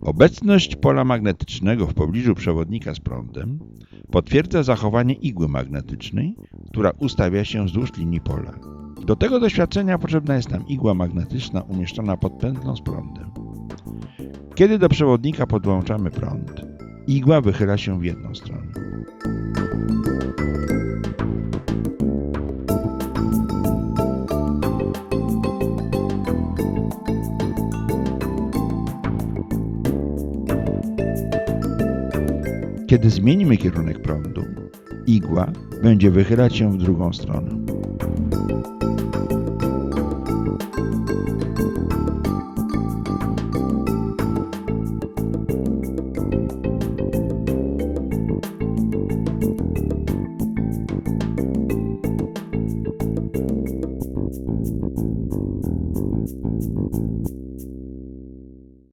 Obecność pola magnetycznego w pobliżu przewodnika z prądem potwierdza zachowanie igły magnetycznej, która ustawia się wzdłuż linii pola. Do tego doświadczenia potrzebna jest nam igła magnetyczna umieszczona pod pętlą z prądem. Kiedy do przewodnika podłączamy prąd, igła wychyla się w jedną stronę. Kiedy zmienimy kierunek prądu, igła będzie wychylać się w drugą stronę. Thank